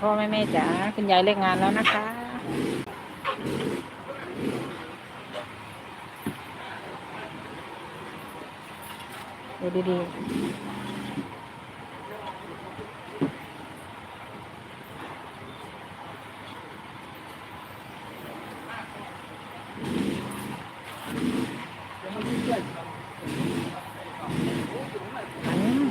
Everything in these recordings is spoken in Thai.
พ่อแม่แม่จ๋าคุณยายเลิกงานแล้วนะคะ ดูดีๆอืม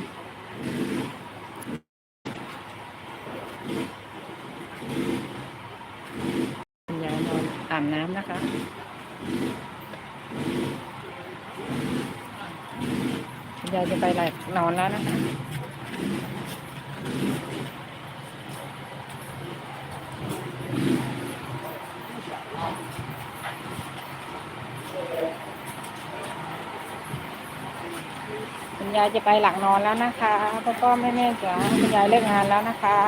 คุณยายน อาบน้ำนะคะคุณยายจะไปหลับนอนแล้วนะคะคุณยายจะไปหลักนอนแล้วนะคะพ่อพ่อแม่แม่จ๋าคุณยายเลิกงานแล้วนะคะ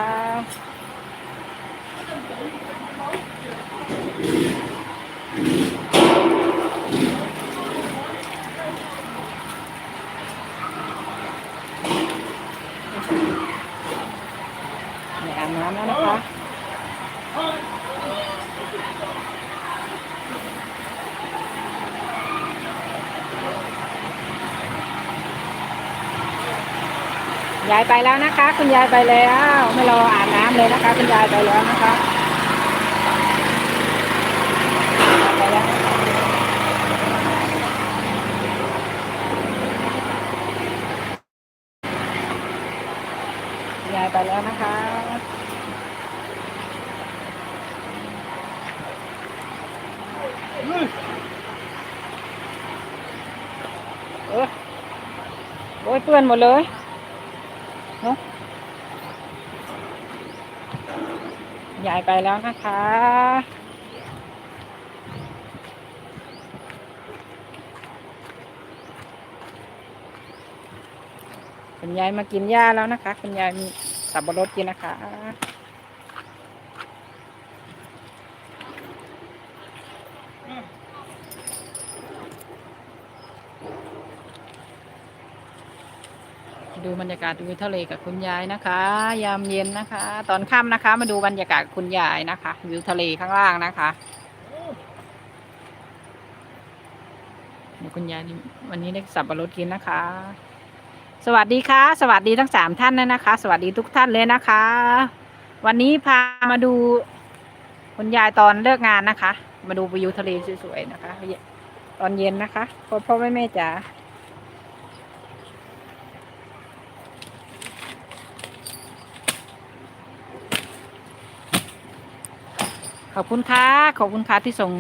ไปอาบน้ำแล้วนะคะ ยายไปแล้วนะคะ คุณยายไปแล้ว ไม่รออาบน้ำเลยนะคะ คุณยายไปแล้วนะคะยายไปแล้วนะคะเออโอ้ยเปื้อนหมดเลยเนอะ ยายไปแล้วนะคะ คุณยายมากินหญ้าแล้วนะคะ คุณยายมีสับปะรดกินนะคะ ดูบรรยากาศวิวทะเลกับคุณยายนะคะ ยามเย็นนะคะ ตอนค่ำนะคะ มาดูบรรยากาศคุณยายนะคะวิวทะเลข้างล่างนะคะเดี๋ยวคุณยายวันนี้ได้สับปะรดกินนะคะ สวัสดีค่ะ สวัสดีทั้งสามท่านเลยนะคะ สวัสดีทุกท่านเลยนะคะ วันนี้พามาดูคุณยายตอนเลิกงานนะคะ มาดูวิวทะเลสวยๆนะคะ ตอนเย็นนะคะพ่อพ่อแม่แม่จ๋า ขอบคุณค่ะ ขอบคุณค่ะที่ส่ง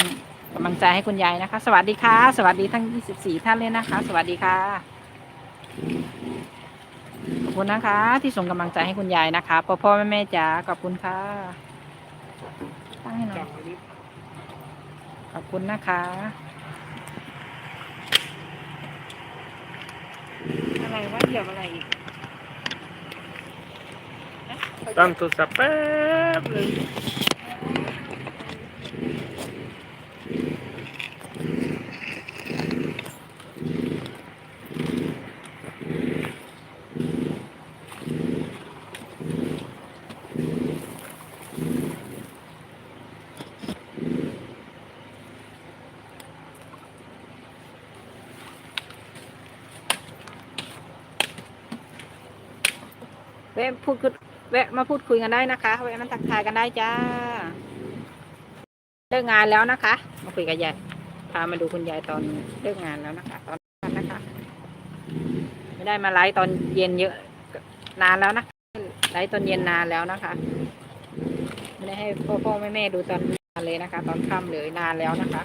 กำลังใจให้คุณยายนะคะ สวัสดีค่ะ สวัสดีทั้ง 24 ท่านเลยนะคะ สวัสดีค่ะ ขอบคุณนะคะ ที่ส่งกำลังใจให้คุณยายนะคะ พ่อพ่อแม่แม่จ๋า ขอบคุณค่ะ ตั้งให้หน่อยขอบคุณนะคะ อะไรวะเดี๋ยวอะไรอีกตั้งโทรศัพท์แป๊บนึง แวะพูดคุยแวะมาพูดคุยกันได้นะคะแวะมาทักทายกันได้จ้าเลิกงานแล้วนะคะ มาคุยกับยายพามาดูคุณยายตอนเลิกงานแล้วนะคะ ตอนนั้นนะคะ ไม่ได้มาไลฟ์ตอนเย็นเยอะนานแล้วนะไลฟ์ตอนเย็นนานแล้วนะคะไม่ได้ให้พ่อพ่อแม่แม่ดูตอนนานเลยนะคะ ตอนค่ำเลยนานแล้วนะคะ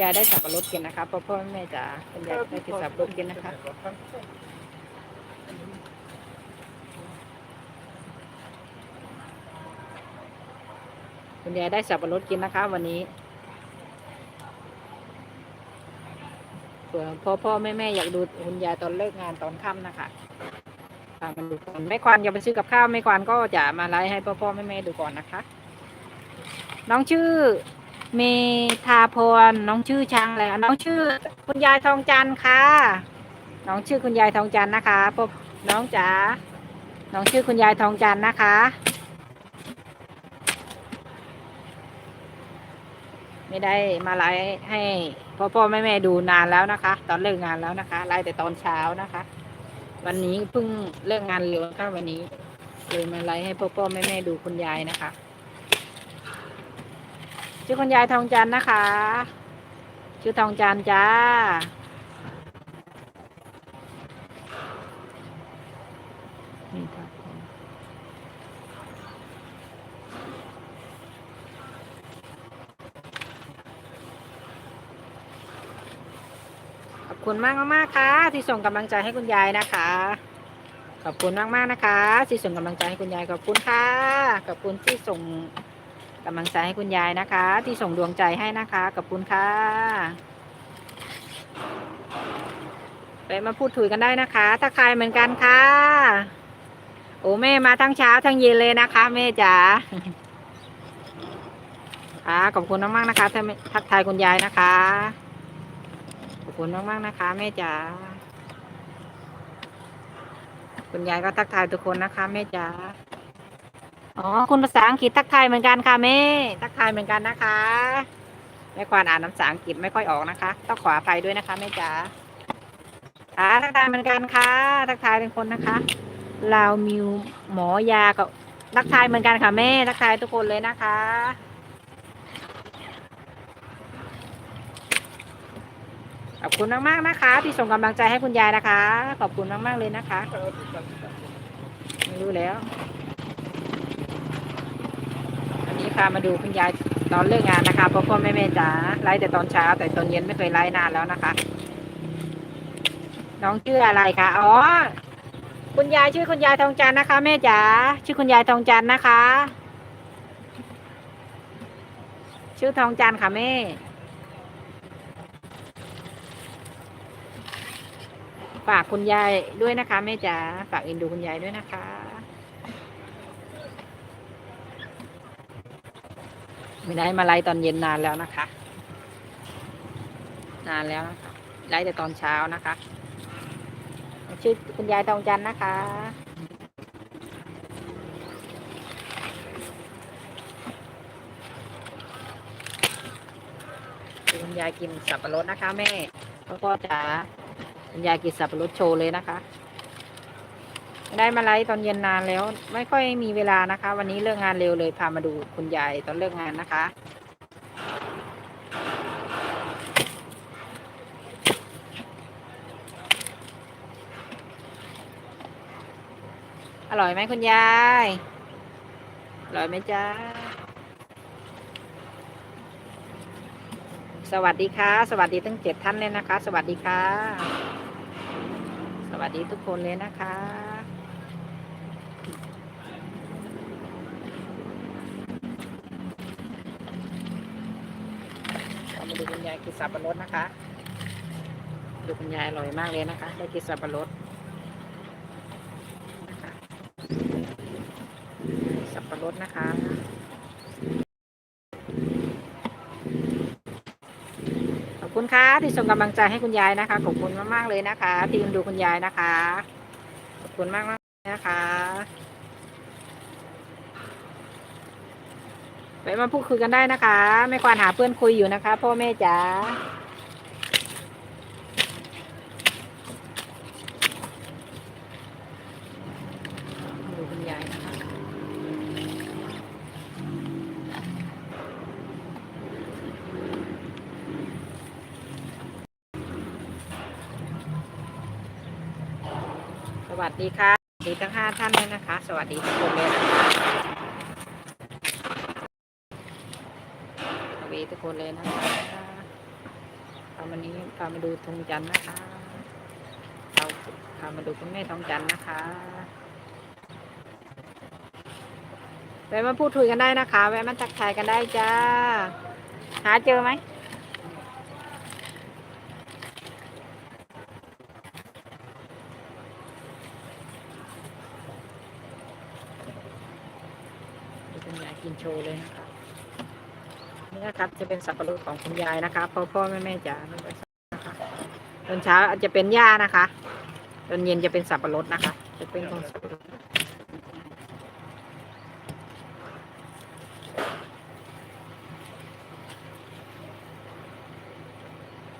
ยายได้สับปะรดกินนะคะพ่อพ่อแม่จ๋าคุณยายได้กินสับปะรดกินนะคะคุณยายได้สับปะรดกินนะคะ วันนี้เผื่อพ่อพ่อแม่แม่อยากดูคุณยายตอนเลิกงานตอนค่ำนะคะพามันดูก่อนแม่ควานจะไปซื้อกับข้าวแม่ควานก็จะมาไลฟ์ให้พ่อพ่อแม่แม่ดูก่อนนะคะ น้องชื่อ เมธาพรน้องชื่อช้างอะไรน้องชื่อคุณยายทองจันทร์ค่ะ น้องชื่อคุณยายทองจันทร์นะคะพบน้องจ๋าน้องชื่อคุณยายทองจันทร์นะคะ ไม่ได้มาไลฟ์ให้พ่อพ่อแม่แม่ดูนานแล้วนะคะ ตอนเลิกงานแล้วนะคะไลฟ์แต่ตอนเช้านะคะ วันนี้เพิ่งเลิกงานเร็วค่ะวันนี้เลยมาไลฟ์ให้พ่อพ่อแม่แม่ดูคุณยายนะคะ ชื่อคุณยายทองจันนะคะ ชื่อทองจันจ้า นี่ครับขอบคุณมากมากค่ะ ที่ส่งกำลังใจให้คุณยายนะคะ ขอบคุณมากมากนะคะ ที่ส่งกำลังใจให้คุณยายขอบคุณค่ะ ขอบคุณที่ส่ง กำลังใจให้คุณยายนะคะ ที่ส่งดวงใจให้นะคะขอบคุณค่ะไปมาพูดคุยกันได้นะคะถ้าใครเหมือนกันค่ะ โอ้แม่มาทั้งเช้าทั้งเย็นเลยนะคะแม่จ๋าค่ะขอบคุณมากๆนะคะทักทายคุณยายนะคะขอบคุณมากๆนะคะแม่จ๋าคุณยายก็ทักทายทุกคนนะคะแม่จ๋า อ๋อ คุณภาษาอังกฤษทักทายเหมือนกันค่ะแม่ ทักทายเหมือนกันนะคะแม่ควานอ่านภาษาอังกฤษไม่ค่อยออกนะคะ ต้องขออภัยด้วยนะคะแม่จ๋าค่ะทักทายเหมือนกันค่ะ ทักทายทุกคนนะคะลาวมิวหมอยากับทักทายเหมือนกันค่ะแม่ ทักทายทุกคนเลยนะคะขอบคุณมากๆนะคะ ที่ส่งกำลังใจให้คุณยายนะคะ ขอบคุณมากๆเลยนะคะ ไม่รู้แล้ว นนี้พามาดูคุณยายตอนเลิกงานนะคะพ่อพ่อแม่แม่จ๋าไลฟ์แต่ตอนเช้า แต่ตอนเย็นไม่เคยไลฟ์นานแล้วนะคะ น้องชื่ออะไรคะอ๋อคุณยายชื่อคุณยายทองจันนะคะ แม่จ๋าชื่อคุณยายทองจันนะคะ ชื่อทองจันค่ะแม่ฝากคุณยายด้วยนะคะแม่จ๋าฝากเอ็นดูคุณยายด้วยนะคะ ไม่ได้มาไลฟ์ตอนเย็นนานแล้วนะคะ นานแล้วนะคะไลฟ์แต่ตอนเช้านะคะชื่อคุณยายทองจันนะคะ คุณยายกินสับปะรดนะคะแม่แล้วก็จ๋าคุณยายกินสับปะรดโชว์เลยนะคะ ได้มาไลฟ์ตอนเย็นนานแล้ว ไม่ค่อยมีเวลานะคะ วันนี้เลิกงานเร็วเลยพามาดูคุณยายตอนเลิกงานนะคะ อร่อยไหมคุณยายอร่อยไหมจ๊ะสวัสดีค่ะ สวัสดีทั้งเจ็ดท่านเลยนะคะ สวัสดีค่ะ สวัสดีทุกคนเลยนะคะ เรามา ดูคุณยายกินสับปะรดนะคะ ดูคุณยายอร่อยมากเลยนะคะ ได้กินสับปะรดนะคะสับปะรดนะคะขอบคุณค่ะที่ส่งกำลังใจให้คุณยายนะคะ ขอบคุณมากๆเลยนะคะ ที่ดูคุณยายนะคะ ขอบคุณมากมากๆนะคะ ไปมาพูดคุยกันได้นะคะไม่ควรหาเพื่อนคุยอยู่นะคะ พ่อแม่จ๋าดูคุณยายนะคะสวัสดีค่ะสวัสดีทั้งห้าท่านเลยนะคะ สวัสดีทุกคนเลยนะคะสวัสดี ทุกคนเลยนะคะพาวันนี้พามาดูทงจันทร์นะคะเราพามาดูคุณแม่ทองจันทร์นะคะแวะมาพูดคุยกันได้นะคะแวะมาทักทายกันได้จ้า หาเจอไหมดูคุณยายกินโชว์เลยนะคะ นะครับ จะเป็นสับปะรดของคุณยายนะคะพ่อพ่อแม่แม่จ๋านะตอนเช้าอาจจะเป็นหญ้านะคะตอนเย็นจะเป็นสับปะรดนะคะ จะเป็นของสับปะรด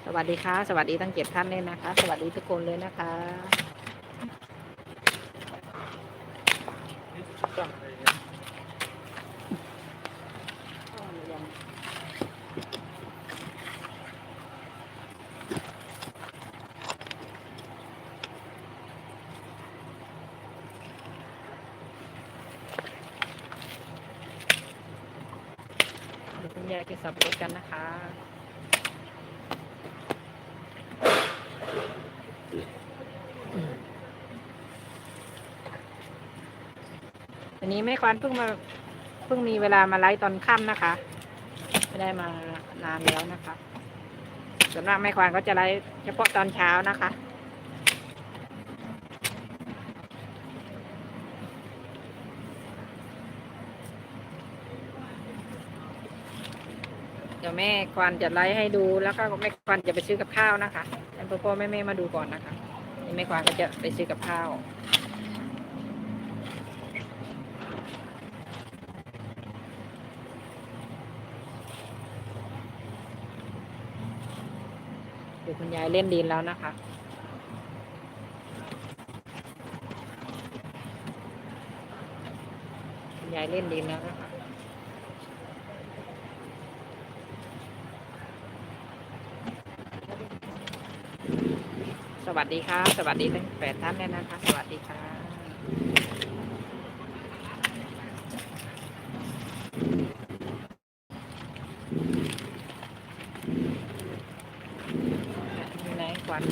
สวัสดีค่ะ สวัสดีทั้งเจ็ดท่านเลยนะคะ สวัสดีทุกคนเลยนะคะ ตั้งเลยนะเดี๋ยวคุณยายจะสับรดกันนะคะอันนี้แม่ควานเพิ่งมาเพิ่งมีเวลามาไลฟ์ตอนค่ำนะคะ ไม่ได้มานานแล้วนะคะส่วนมากแม่ควานก็จะไลฟ์เฉพาะตอนเช้านะคะ เดี๋ยวแม่ควานจะไลฟ์ให้ดูแล้วก็แม่ควานจะไปซื้อกับข้าวนะคะให้พ่อพ่อแม่แม่มาดูก่อนนะคะนี่แม่ควานก็จะไปซื้อกับข้าวดูคุณยายเล่นดินแล้วนะคะคุณยายเล่นดินแล้วนะคะ สวัสดีค่ะ สวัสดีทั้งแปดท่านเลยนะคะ สวัสดีค่ะ มีไหนควัน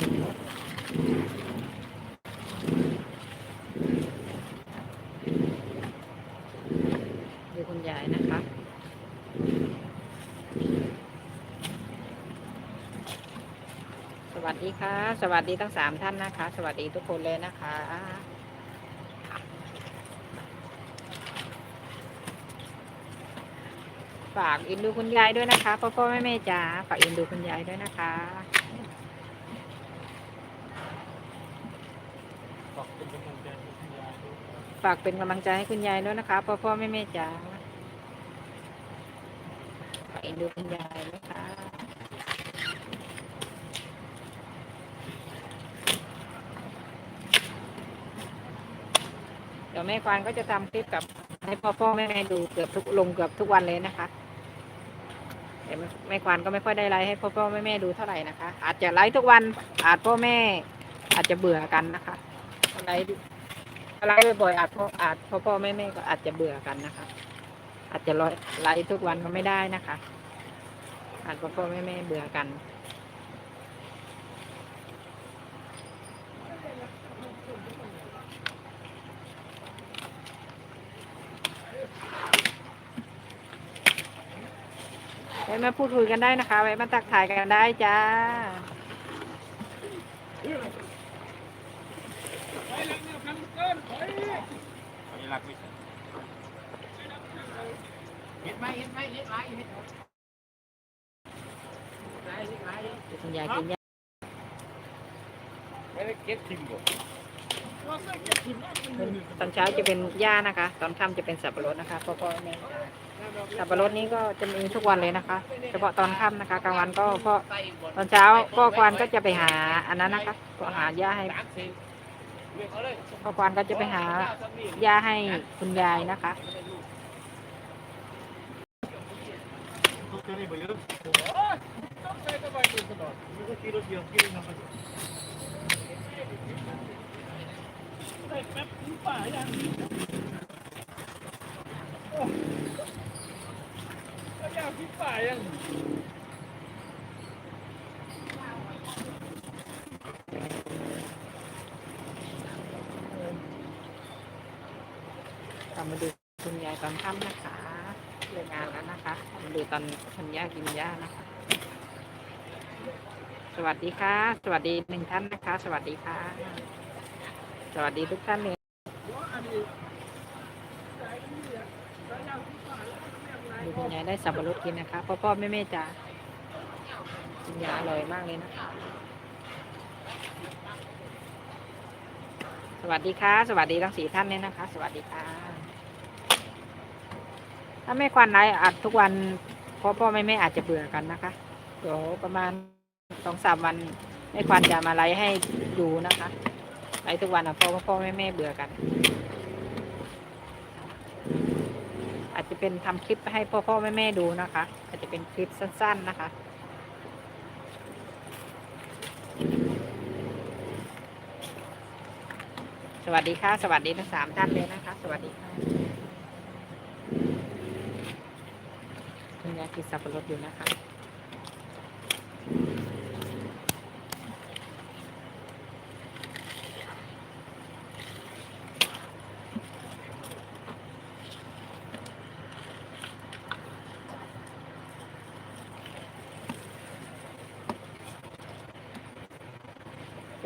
ดูคุณยายนะคะ สวัสดีค่ะ สวัสดีทั้งสามท่านนะคะ สวัสดีทุกคนเลยนะคะฝากอินดูคุณยายด้วยนะคะพ่อพ่อแม่แม่จ๋าฝากอินดูคุณยายด้วยนะคะฝากเป็นกำลังใจให้คุณยายด้วยนะคะพ่อพ่อแม่แม่จ๋าฝากอินดูคุณยายนะคะเดี๋ยวแม่ควานก็จะทำคลิปกับให้พ่อพ่อแม่แม่ดูเกือบทุกลงเกือบทุกวันเลยนะคะแต่แม่แม่ควานก็ไม่ค่อยได้ไลฟ์ให้พ่อพ่อแม่แม่ดูเท่าไหร่นะคะ อาจจะไลฟ์ทุกวัน อาจพ่อแม่อาจจะเบื่อกันนะคะไลฟ์ไลฟ์บ่อยๆอาจพ่ออาจพ่อพ่อแม่แม่ก็อาจจะเบื่อกันนะคะ อาจจะไลฟ์ทุกวันก็ไม่ได้นะคะ อาจพ่อพ่อแม่แม่เบื่อกัน ว้มาพูดคุยกันได้นะคะ ไว้มาตักถ่ายกันได้จ้านี่รักไม่ใช่เห็ดไหมเห็ดไหมเห็ดไรเห็ดไห็ดไรคุณยากินยาไม่ได้เก็บทิมบ่ตอนเช้าจะเป็นหญ้านะคะ ตอนค่ำจะเป็นสับปะรดนะคะพ่อพ่อแม่ สับปะรดนี้ก็จะมีทุกวันเลยนะคะ เฉพาะตอนค่ำนะคะกลางวันก็พ่อตอนเช้าพ่อควานก็จะไปหาอันนั้นนะคะก็หาหญ้าให้เรียกเขาเลยพ่อควานก็จะไปหาหญ้าให้คุณยายนะคะต้องเจอในบ่ลืมต้องใช้กระบะดูตลอดมันก็ขี่รถเดียวขี่รถนำไปได้แป๊บป่ายัง อยากพิป่ายังเรามาดูคุณยายตอนค่ำนะคะเลิกงานแล้วนะคะมาดูตอนคุณย่ากินหญ้านะคะ สวัสดีค่ะ สวัสดีหนึ่งท่านนะคะ สวัสดีค่ะ สวัสดีทุกท่านเลยดูคุณยาย ได้สับปะรดกินนะคะพ่อพ่อแม่แม่จ๋ากินยาอร่อยมากเลยนะคะ สวัสดีค่ะ สวัสดีทั้งสี่ท่านเลยนะคะ สวัสดีค่ะ ถ้าไม่ควันไลฟ์อัดทุกวันพ่อพ่อแม่แม่อาจจะเบื่อกันนะคะเดี๋ยวประมาณสองสามวันไม่ควันจะมาไลฟ์ให้ดูนะคะไลฟ์ทุกวันอะพ่อพ่อแม่แม่เบื่อกัน อาจจะเป็นทำคลิปให้พ่อพ่อแม่แม่ดูนะคะ อาจจะเป็นคลิปสั้น ๆนะคะ สวัสดีค่ะ สวัสดีทั้งสามท่านเลยนะคะ สวัสดีค่ะคุณยายกินสับปะรดอยู่นะคะ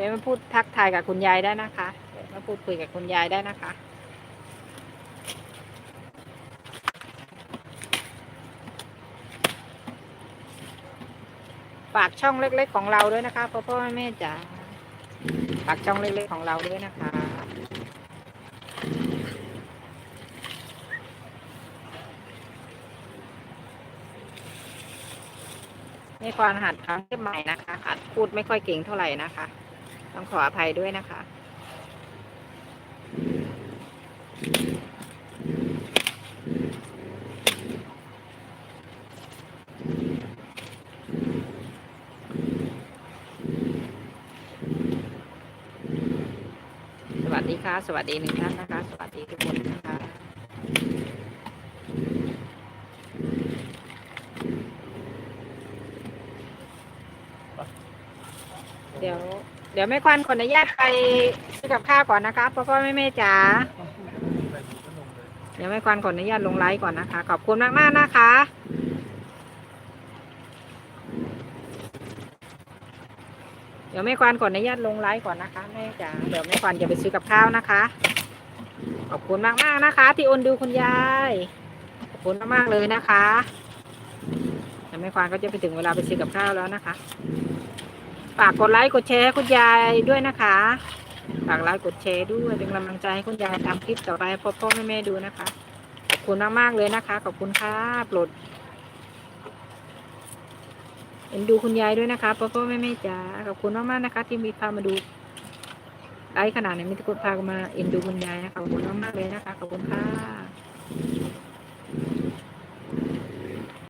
ดี๋ยวมาพูดทักทายกับคุณยายได้นะคะเดี๋ยวมาพูดคุยกับคุณยายได้นะคะ ฝากช่องเล็ก ๆ ของเราด้วยนะคะพ่อพ่อแม่จ๋าฝากช่องเล็ก ๆ ของเราด้วยนะคะนี่ความหัดครั้งใหม่นะคะหัดพูดไม่ค่อยเก่งเท่าไหร่นะคะ ต้องขออภัยด้วยนะคะ สวัสดีค่ะ สวัสดีหนึ่งท่านนะคะ สวัสดีทุกคนนะคะเดี๋ยว ดี๋ยวแม่ควันขออนุญาตไปซื้อกับข้าวก่อนนะคะพ่อพ่อแม่แม่จ๋าเดี๋ยวแม่ควันขออนุญาตลงไลฟ์ก่อนนะคะ ขอบคุณมากมากนะคะเดี๋ยวแม่ควันขออนุญาตลงไลฟ์ก่อนนะคะแม่จ๋าเดี๋ยวแม่ควันจะไปซื้อกับข้าวนะคะ ขอบคุณมากมากนะคะ ที่โอนดูคุณยายขอบคุณมากๆเลยนะคะเดี๋ยวแม่ควันก็จะไปถึงเวลาไปซื้อกับข้าวแล้วนะคะ ฝากกดไลค์กดแชร์ให้คุณยายด้วยนะคะ ฝากไลค์กดแชร์ด้วยเป็นกำลังใจให้คุณยายทำคลิปต่อไปให้พ่อพ่อแม่แม่ดูนะคะ ขอบคุณมากๆเลยนะคะ ขอบคุณค่ะโปรดเอ็นดูคุณยายด้วยนะคะพ่อพ่อแม่แม่จ๋าขอบคุณมากๆนะคะ ที่มีพามาดูไลฟ์ขนาดนี้มีทุกคนพามาเอ็นดูคุณยายนะคะขอบคุณมากๆเลยนะคะขอบคุณค่ะ